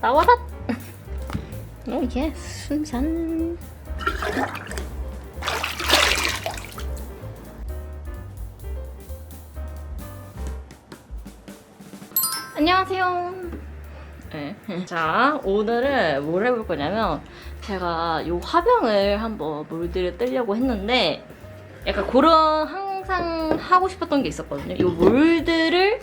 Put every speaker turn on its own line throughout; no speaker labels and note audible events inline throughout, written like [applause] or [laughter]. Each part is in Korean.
나와라! 오, 예, 순산. 안녕하세요. 네. [laughs] 자, 오늘은 뭘 해볼 거냐면, 제가 요 화병을 한번 몰드를 뜨려고 했는데, 약간 그런 항상 하고 싶었던 게 있었거든요. 요 몰드를,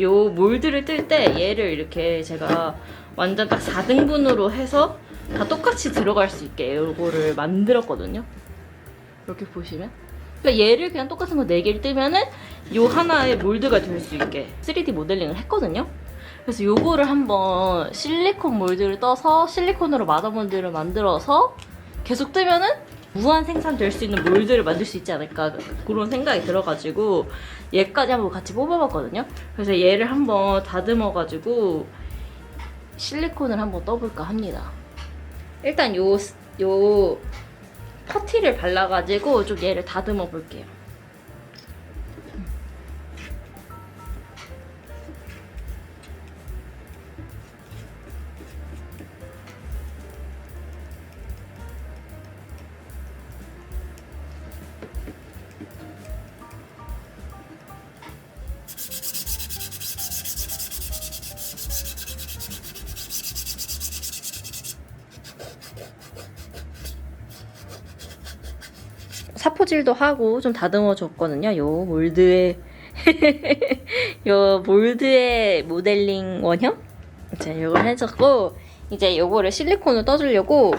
요 몰드를 뜰 때 얘를 이렇게 제가 완전 딱 4등분으로 해서 다 똑같이 들어갈 수 있게 요거를 만들었거든요. 이렇게 보시면. 그러니까 얘를 그냥 똑같은 거 4개를 뜨면은 요 하나의 몰드가 될 수 있게 3D 모델링을 했거든요. 그래서 요거를 한번 실리콘 몰드를 떠서 실리콘으로 마더 몰드를 만들어서 계속 뜨면은 무한 생산될 수 있는 몰드를 만들 수 있지 않을까 그런 생각이 들어가지고 얘까지 한번 같이 뽑아봤거든요. 그래서 얘를 한번 다듬어가지고 실리콘을 한번 떠볼까 합니다. 일단 요, 요 퍼티를 발라가지고 좀 얘를 다듬어 볼게요. 사포질도 하고 좀 다듬어 줬거든요. 요 몰드의 [laughs] 요 몰드의 모델링 원형 자, 요걸 해줬고 이제 요거를 실리콘으로 떠주려고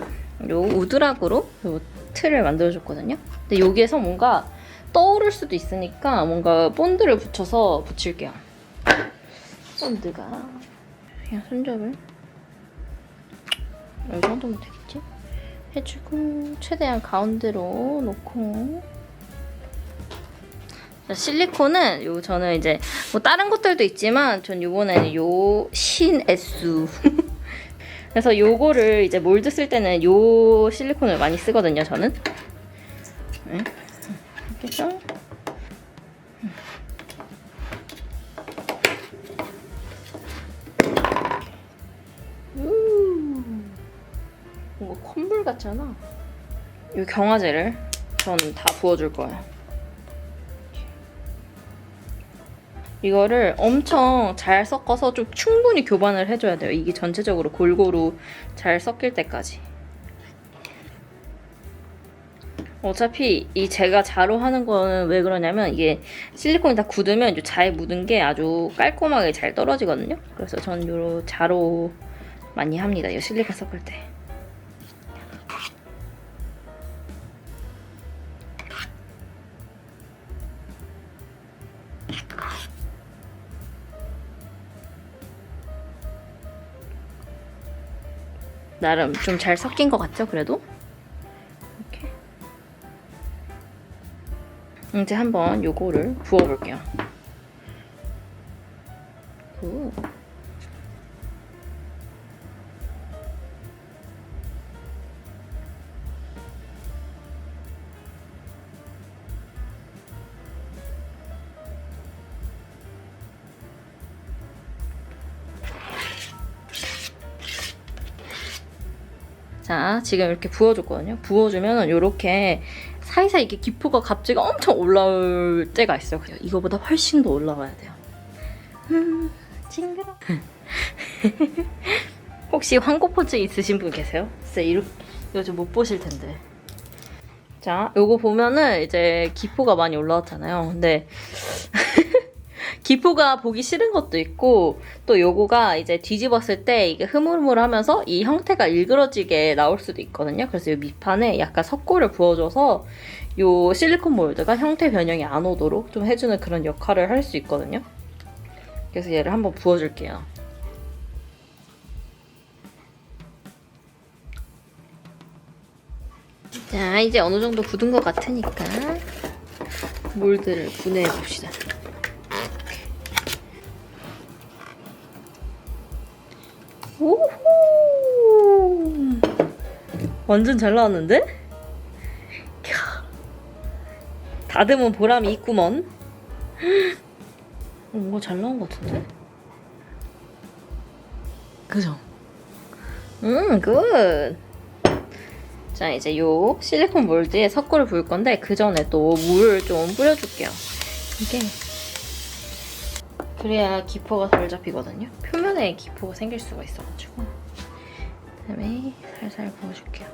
요 우드락으로 요 틀을 만들어 줬거든요. 근데 여기에서 뭔가 떠오를 수도 있으니까 뭔가 본드를 붙여서 붙일게요. 본드가 그냥 손잡을 이 정도면 되겠지? 해주고 최대한 가운데로 놓고. 자, 실리콘은 요 저는 이제 뭐 다른 것들도 있지만 전 요번에는 요 신에수. [laughs] 그래서 요거를 이제 몰드 쓸 때는 요 실리콘을 많이 쓰거든요 저는. 네. 콧물 같잖아. 이 경화제를 저는 다 부어줄 거예요. 이거를 엄청 잘 섞어서 좀 충분히 교반을 해줘야 돼요. 이게 전체적으로 골고루 잘 섞일 때까지. 어차피 이 제가 자로 하는 거는 왜 그러냐면 이게 실리콘이 다 굳으면 이제 잘 묻은 게 아주 깔끔하게 잘 떨어지거든요. 그래서 전 요로 자로 많이 합니다. 이 실리콘 섞을 때. 나름 좀 잘 섞인 것 같죠? 그래도 이렇게 이제 한번 요거를 부어볼게요. 자, 지금 이렇게 부어줬거든요. 부어주면 이렇게 사이사이 이렇게 기포가 갑자기 엄청 올라올 때가 있어요. 이거보다 훨씬 더 올라와야 돼요. 음, 징그러. [laughs] 혹시 황고포증 있으신 분 계세요? 진짜 이렇게 요즘 못 보실 텐데. 자, 요거 보면은 이제 기포가 많이 올라왔잖아요. 근데 [laughs] 기포가 보기 싫은 것도 있고 또 요거가 이제 뒤집었을 때 이게 흐물흐물하면서 이 형태가 일그러지게 나올 수도 있거든요. 그래서 이 밑판에 약간 석고를 부어줘서 요 실리콘 몰드가 형태 변형이 안 오도록 좀 해주는 그런 역할을 할 수 있거든요. 그래서 얘를 한번 부어줄게요. 자, 이제 어느 정도 굳은 것 같으니까 몰드를 분해해 봅시다. 오호! 완전 잘 나왔는데? 캬. 다듬은 보람이 있구먼. 어, 뭔가 잘 나온 것 같은데? 그죠? 음, 굿. 자, 이제 요 실리콘 몰드에 석고를 부을 건데 그 전에 또 물을 좀 뿌려줄게요. 이게 그래야 기포가 덜 잡히거든요. 표면에 기포가 생길 수가 있어가지고. 그다음에 살살 부어줄게요.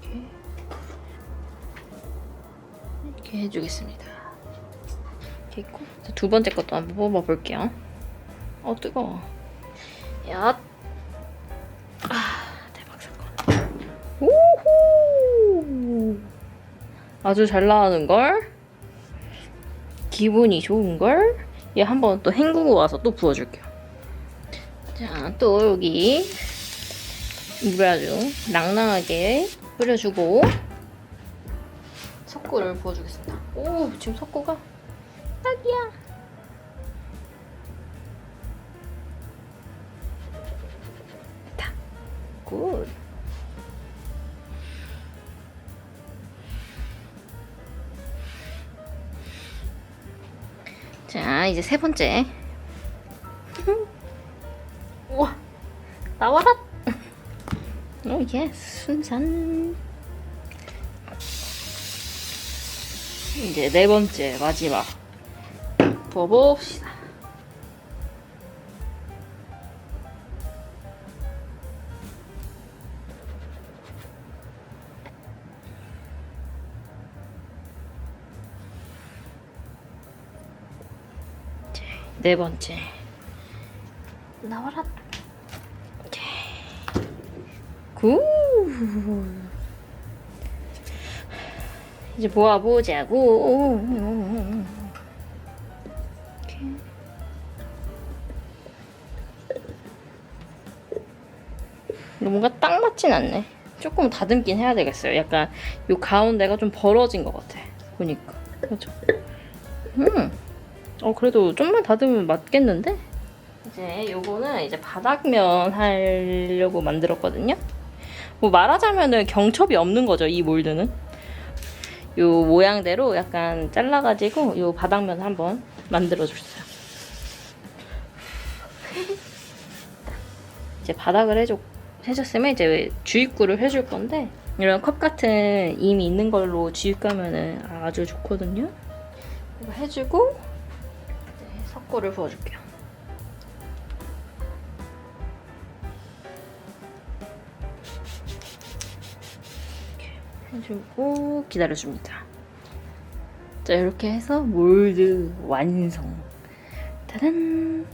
이렇게 이렇게 해주겠습니다. 이렇게 있고 자, 두 번째 것도 한번 뽑아볼게요. 어 뜨거워. 야. 아주 잘 나가는 걸. 기분이 좋은 걸. 얘 한번 또 헹구고 와서 또 부어줄게요. 자, 또 여기 물을 아주 낭낭하게 뿌려주고 석고를 부어주겠습니다. 오, 지금 석고가 딱이야. 됐다. 굿. 자, 이제 세 번째. [laughs] 우와, 나와라. 오, 예, 순산. 이제 네 번째 마지막 부어봅시다. 네 번째 나와라. 굿. 이제 모아보자고. 이렇게. 뭔가 딱 맞진 않네. 조금 다듬긴 해야 되겠어요. 약간 요 가운데가 좀 벌어진 것 같아. 보니까. 그렇죠? 음. 어 그래도 좀만 다듬으면 맞겠는데? 이제 요거는 이제 바닥면 하려고 만들었거든요. 뭐 말하자면은 경첩이 없는 거죠. 이 몰드는. 요 모양대로 약간 잘라가지고 요 바닥면 한번 만들어 줬어요. [laughs] 이제 바닥을 해줘 해줬으면 이제 주입구를 해줄 건데 이런 컵 같은 이미 있는 걸로 주입가면은 아주 좋거든요. 이거 해주고 석고를 부어줄게요. 해주고 기다려줍니다. 자 이렇게 해서 몰드 완성. 따단.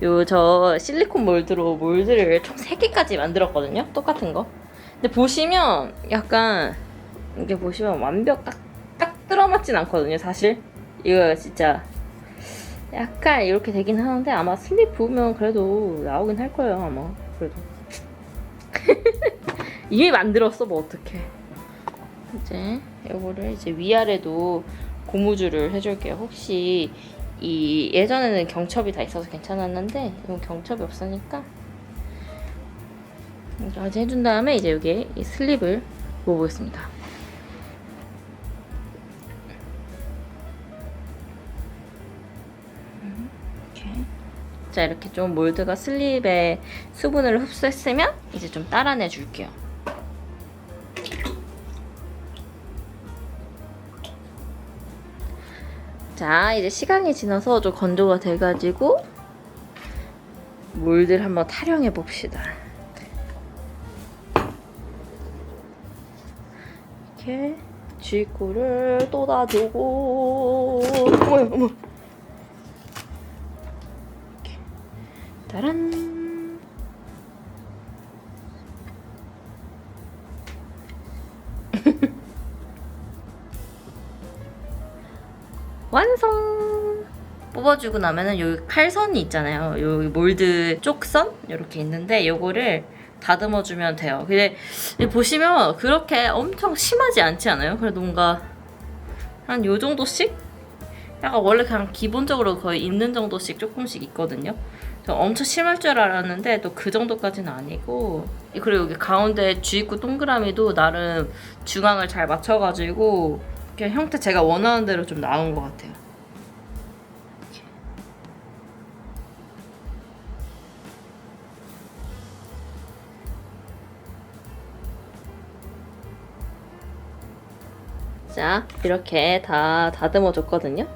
요저 실리콘 몰드로 몰드를 총 3개까지 만들었거든요. 똑같은 거. 근데 보시면 약간 이게 보시면 완벽 딱, 딱 들어맞진 않거든요. 사실 이거 진짜 약간 이렇게 되긴 하는데 아마 슬립 부으면 그래도 나오긴 할 거예요. 아마 그래도. [laughs] 이미 만들었어 뭐 어떡해 이제 요거를 이제 위아래도 고무줄을 해줄게요 혹시 이 예전에는 경첩이 다 있어서 괜찮았는데 이건 경첩이 없으니까 이렇게 해준 다음에 이제 여기에 이 슬립을 부어보겠습니다 자 이렇게 좀 몰드가 슬립에 수분을 흡수했으면 이제 좀 따라내 줄게요. 자 이제 시간이 지나서 좀 건조가 돼가지고 몰드를 한번 타령해 봅시다. 이렇게 쥐꼬를 쏟아주고 어머 어머 따란. [laughs] 완성! 뽑아주고 나면은 여기 칼선이 있잖아요. 여기 몰드 쪽선? 이렇게 있는데 요거를 다듬어 주면 돼요. 근데 보시면 그렇게 엄청 심하지 않지 않아요? 그래도 뭔가 한 요 정도씩? 약간 원래 그냥 기본적으로 거의 있는 정도씩 조금씩 있거든요. 엄청 심할 줄 알았는데 또 그 정도까지는 아니고 그리고 여기 가운데 주입구 동그라미도 나름 중앙을 잘 맞춰가지고 그냥 형태 제가 원하는 대로 좀 나온 것 같아요. 자 이렇게 다 다듬어 줬거든요.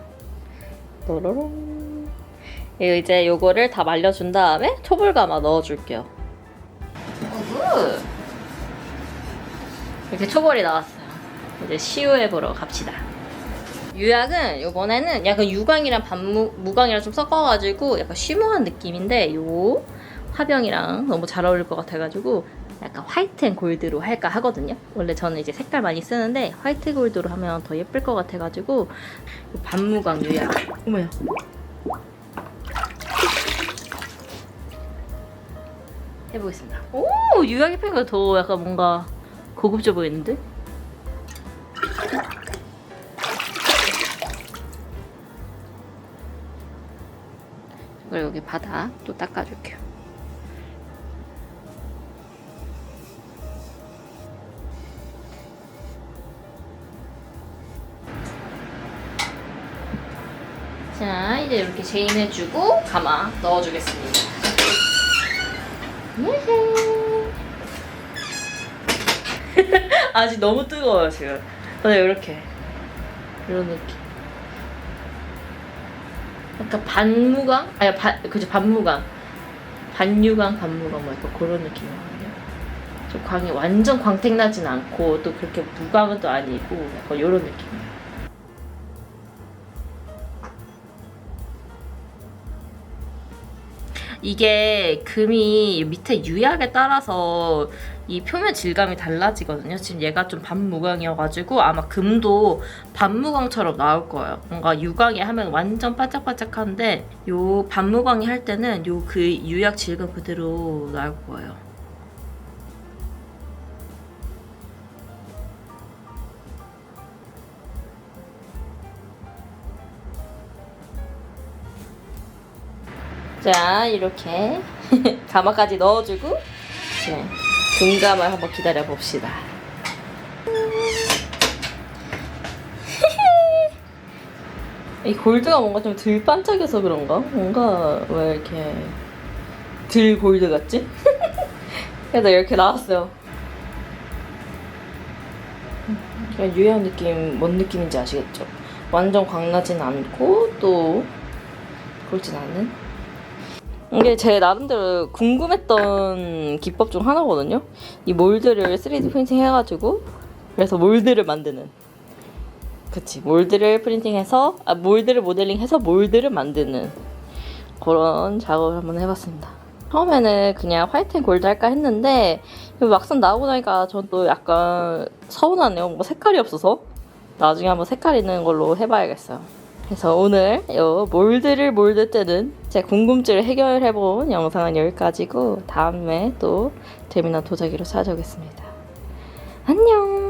또로롱. 이제 요거를 다 말려준 다음에 초벌가마 넣어줄게요. 어구. 이렇게 초벌이 나왔어요. 이제 시우해 보러 갑시다. 유약은 요번에는 약간 유광이랑 반무 무광이랑 좀 섞어가지고 약간 쉬머한 느낌인데 요 화병이랑 너무 잘 어울릴 것 같아가지고 약간 화이트 앤 골드로 할까 하거든요. 원래 저는 이제 색깔 많이 쓰는데 화이트 골드로 하면 더 예쁠 것 같아가지고 요 반무광 유약. 어머야. 해보겠습니다. 오 유약이 펴니까 더 약간 뭔가 고급져 보이는데? 그리고 여기 바닥 또 닦아줄게요. 자, 이제 이렇게 제인해주고 가마 넣어주겠습니다. [laughs] 아직 너무 뜨거워요 지금. 네, 이렇게 이런 느낌. 약간 반무광? 아니 반 그죠 반무광. 반유광, 반무광 뭐 그런 느낌이거든요. 좀 광이 완전 광택 나진 않고 또 그렇게 무광은 또 아니고 약간 이런 느낌이에요. 이게 금이 밑에 유약에 따라서 이 표면 질감이 달라지거든요. 지금 얘가 좀 반무광이어가지고 아마 금도 반무광처럼 나올 거예요. 뭔가 유광이 하면 완전 반짝반짝한데 요 반무광이 할 때는 요 그 유약 질감 그대로 나올 거예요. 자 이렇게 [laughs] 가마까지 넣어주고 네, 금감을 한번 기다려 봅시다. [laughs] 이 골드가 뭔가 좀 덜 반짝여서 그런가? 뭔가 왜 이렇게 덜 골드 같지? [laughs] 그래서 이렇게 나왔어요. 그냥 유해한 느낌, 뭔 느낌인지 아시겠죠? 완전 광나진 않고 또 그렇진 않은 이게 제 나름대로 궁금했던 기법 중 하나거든요. 이 몰드를 3D 프린팅 해가지고 그래서 몰드를 만드는. 그치 몰드를 프린팅해서 아 몰드를 모델링해서 몰드를 만드는 그런 작업을 한번 해봤습니다. 처음에는 그냥 화이트 앤 골드 할까 했는데 막상 나오고 나니까 전 또 약간 서운하네요. 뭔가 색깔이 없어서 나중에 한번 색깔 있는 걸로 해봐야겠어요. 그래서 오늘 요 몰드를 몰드 뜨는 제 궁금증을 해결해본 영상은 여기까지고 다음에 또 재미난 도자기로 찾아오겠습니다. 안녕!